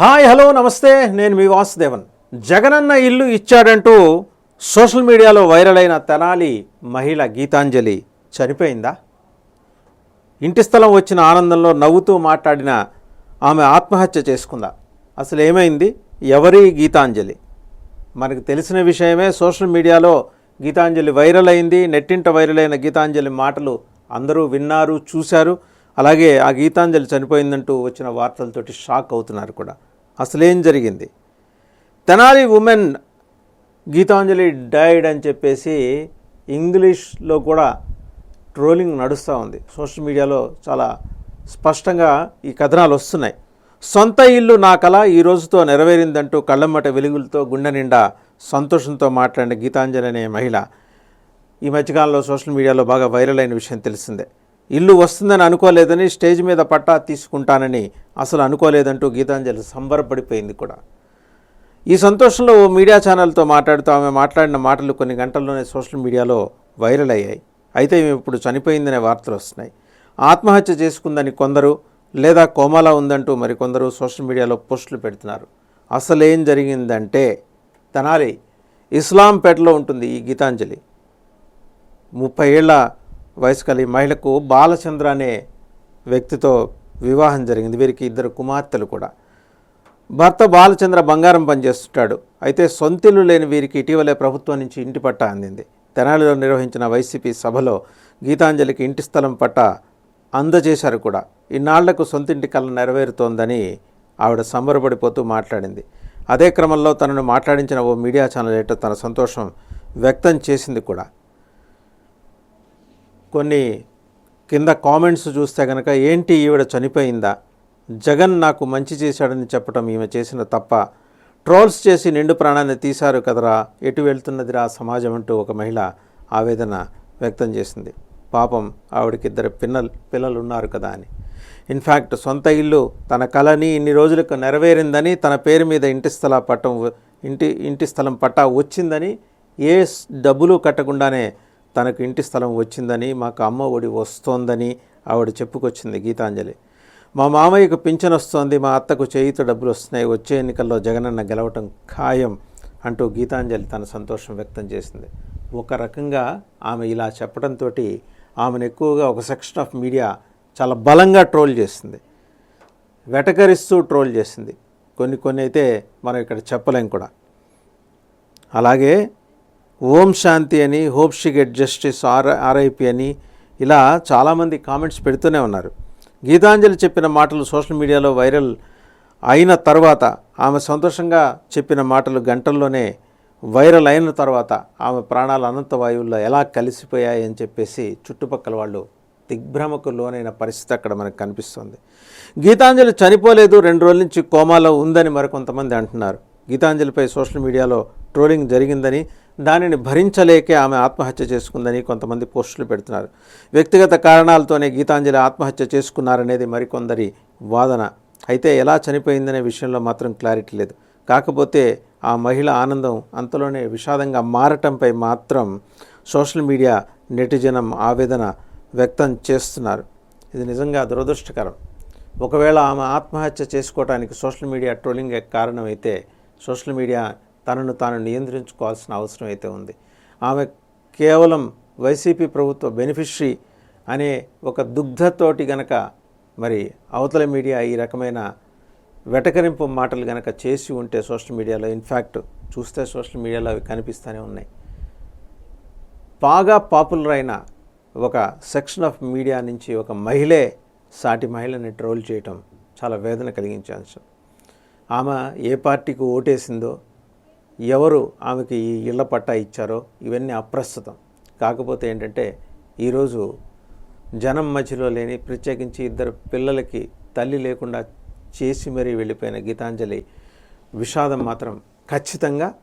Hi hello నమస్తే. నేను మీ వాసుదేవన్. జగనన్న ఇల్లు ఇచ్చాడంటూ సోషల్ మీడియాలో వైరల్ అయిన తెనాలి మహిళ గీతాంజలి చనిపోయిందా? ఇంటి స్థలం వచ్చిన ఆనందంలో నవ్వుతూ మాట్లాడిన ఆమె ఆత్మహత్య చేసుకుందా? అసలు ఏమైంది? ఎవరి గీతాంజలి? మనకు తెలిసిన విషయమే సోషల్ మీడియాలో గీతాంజలి వైరల్ అయింది నెట్టింట వైరల్ అయిన గీతాంజలి మాటలు అందరూ విన్నారు చూశారు. అలాగే ఆ గీతాంజలి చనిపోయిందంటూ వచ్చిన వార్తలతోటి షాక్ అవుతున్నారు కూడా. అసలేం జరిగింది? తెనాలి ఉమెన్ గీతాంజలి డైడ్ అని చెప్పేసి ఇంగ్లీష్లో కూడా ట్రోలింగ్ నడుస్తూ ఉంది. సోషల్ మీడియాలో చాలా స్పష్టంగా ఈ కథనాలు వస్తున్నాయి. సొంత ఇల్లు నా కళ ఈ రోజుతో నెరవేరిందంటూ కళ్ళమ్మట వెలుగులతో గుండె నిండా సంతోషంతో మాట్లాడిన గీతాంజలి అనే మహిళ ఈ మధ్యకాలంలో సోషల్ మీడియాలో బాగా వైరల్ అయిన విషయం తెలిసిందే. ఇల్లు వస్తుందని అనుకోలేదని స్టేజ్ మీద పట్టా తీసుకుంటానని అసలు అనుకోలేదంటూ గీతాంజలి సంబరపడిపోయింది కూడా. ఈ సంతోషంలో ఓ మీడియా ఛానల్తో మాట్లాడుతూ ఆమె మాట్లాడిన మాటలు కొన్ని గంటల్లోనే సోషల్ మీడియాలో వైరల్ అయ్యాయి. అయితే ఈమె ఇప్పుడు చనిపోయిందనే వార్తలు వస్తున్నాయి. ఆత్మహత్య చేసుకుందని కొందరు లేదా కోమాలా ఉందంటూ మరికొందరు సోషల్ మీడియాలో పోస్టులు పెడుతున్నారు. అసలేం జరిగిందంటే తెనాలి ఇస్లాంపేటలో ఉంటుంది ఈ గీతాంజలి. ముప్పై ఏళ్ళ వయసు కలి మహిళకు బాలచంద్ర అనే వ్యక్తితో వివాహం జరిగింది. వీరికి ఇద్దరు కుమార్తెలు కూడా. భర్త బాలచంద్ర బంగారం పనిచేస్తుంటాడు. అయితే సొంతిల్లు లేని వీరికి ఇటీవలే ప్రభుత్వం నుంచి ఇంటి పట్టా అందింది. తెనాలిలో నిర్వహించిన వైసీపీ సభలో గీతాంజలికి ఇంటి స్థలం పట్ట అందజేశారు కూడా. ఇన్నాళ్ళకు సొంతింటి కళ నెరవేరుతోందని ఆవిడ సంబరపడిపోతూ మాట్లాడింది. అదే క్రమంలో తనను మాట్లాడించిన ఓ మీడియా ఛానల్ ఏటో తన సంతోషం వ్యక్తం చేసింది కూడా. కొన్ని కింద కామెంట్స్ చూస్తే కనుక ఏంటి ఈవిడ చనిపోయిందా? జగన్ నాకు మంచి చేశాడని చెప్పడం ఈమె చేసిన తప్ప ట్రోల్స్ చేసి నిండు ప్రాణాన్ని తీశారు కదరా? ఎటు వెళ్తున్నదిరా సమాజం? అంటూ ఒక మహిళ ఆవేదన వ్యక్తం చేసింది. పాపం ఆవిడకి ఇద్దరు పిన్నలు పిల్లలు ఉన్నారు కదా అని. ఇన్ఫ్యాక్ట్ సొంత ఇల్లు తన కళని ఇన్ని రోజులకు నెరవేరిందని తన పేరు మీద ఇంటి స్థల పట్టం ఇంటి ఇంటి స్థలం పట్టా వచ్చిందని ఏ డబ్బులు కట్టకుండానే తనకు ఇంటి స్థలం వచ్చిందని మాకు అమ్మ ఒడి వస్తోందని ఆవిడ చెప్పుకొచ్చింది గీతాంజలి. మా మామయ్యకు పింఛన్ వస్తోంది మా అత్తకు చేయితో డబ్బులు వస్తున్నాయి వచ్చే ఎన్నికల్లో జగనన్న గెలవటం ఖాయం అంటూ గీతాంజలి తన సంతోషం వ్యక్తం చేసింది. ఒక రకంగా ఆమె ఇలా చెప్పడంతో ఆమెను ఎక్కువగా ఒక సెక్షన్ ఆఫ్ మీడియా చాలా బలంగా ట్రోల్ చేసింది. వెటకరిస్తూ ట్రోల్ చేసింది. కొన్ని కొన్ని అయితే మనం ఇక్కడ చెప్పలేం కూడా. అలాగే ఓం శాంతి అని hope she get justice R RIP అని ఇలా చాలామంది కామెంట్స్ పెడుతూనే ఉన్నారు. గీతాంజలి చెప్పిన మాటలు సోషల్ మీడియాలో వైరల్ అయిన తర్వాత ఆమె సంతోషంగా చెప్పిన మాటలు గంటల్లోనే వైరల్ అయిన తర్వాత ఆమె ప్రాణాలు అనంత వాయువుల్లో ఎలా కలిసిపోయాయి అని చెప్పేసి చుట్టుపక్కల వాళ్ళు దిగ్భ్రమకు లోనైన పరిస్థితి అక్కడ మనకు కనిపిస్తుంది. గీతాంజలి చనిపోలేదు రెండు రోజుల నుంచి కోమాలో ఉందని మరికొంతమంది అంటున్నారు. గీతాంజలిపై సోషల్ మీడియాలో ట్రోలింగ్ జరిగిందని దానిని భరించలేకే ఆమె ఆత్మహత్య చేసుకుందని కొంతమంది పోస్టులు పెడుతున్నారు. వ్యక్తిగత కారణాలతోనే గీతాంజలి ఆత్మహత్య చేసుకున్నారనేది మరికొందరి వాదన. అయితే ఎలా చనిపోయిందనే విషయంలో మాత్రం క్లారిటీ లేదు. కాకపోతే ఆ మహిళ ఆనందం అంతలోనే విషాదంగా మారటంపై మాత్రం సోషల్ మీడియా నెటిజనం ఆవేదన వ్యక్తం చేస్తున్నారు. ఇది నిజంగా దురదృష్టకరం. ఒకవేళ ఆమె ఆత్మహత్య చేసుకోవడానికి సోషల్ మీడియా ట్రోలింగ్ కారణమైతే సోషల్ మీడియా తనను తాను నియంత్రించుకోవాల్సిన అవసరం అయితే ఉంది. ఆమె కేవలం వైసీపీ ప్రభుత్వ బెనిఫిషరీ అనే ఒక దుగ్ధతోటి గనక మరి అవతల మీడియా ఈ రకమైన వెటకరింపు మాటలు గనక చేసి ఉంటే సోషల్ మీడియాలో ఇన్ఫ్యాక్ట్ చూస్తే సోషల్ మీడియాలో అవి కనిపిస్తూనే ఉన్నాయి. బాగా పాపులర్ అయిన ఒక సెక్షన్ ఆఫ్ మీడియా నుంచి ఒక మహిళే సాటి మహిళని ట్రోల్ చేయటం చాలా వేదన కలిగించే అంశం ఆమె ఏ పార్టీకి ఓటేసిందో ఎవరు ఆమెకి ఈ ఇళ్ళ పట్టా ఇచ్చారో ఇవన్నీ అప్రస్తుతం. కాకపోతే ఏంటంటే ఈరోజు జనం మధ్యలో లేని ప్రత్యేకించి ఇద్దరు పిల్లలకి తల్లి లేకుండా చేసి మరీ వెళ్ళిపోయిన గీతాంజలి విషాదం మాత్రం ఖచ్చితంగా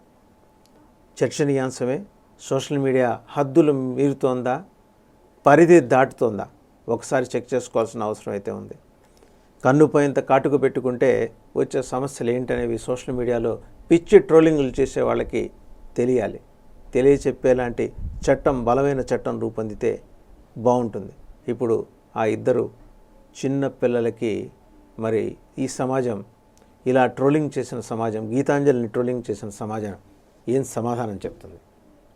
చర్చనీయాంశమే. సోషల్ మీడియా హద్దులు మీరుతోందా? పరిధి దాటుతోందా? ఒకసారి చెక్ చేసుకోవాల్సిన అవసరం అయితే ఉంది. కన్ను పోయేంత కాటుకు పెట్టుకుంటే వచ్చే సమస్యలు ఏంటనేవి సోషల్ మీడియాలో పిచ్చి ట్రోలింగ్లు చేసే వాళ్ళకి తెలియాలి. తెలియచెప్పేలాంటి చట్టం బలమైన చట్టం రూపొందితే బాగుంటుంది ఇప్పుడు ఆ ఇద్దరు చిన్న పిల్లలకి మరి ఈ సమాజం ఇలా ట్రోలింగ్ చేసిన సమాజం గీతాంజలిని ట్రోలింగ్ చేసిన సమాజం ఏం సమాధానం చెప్తుంది?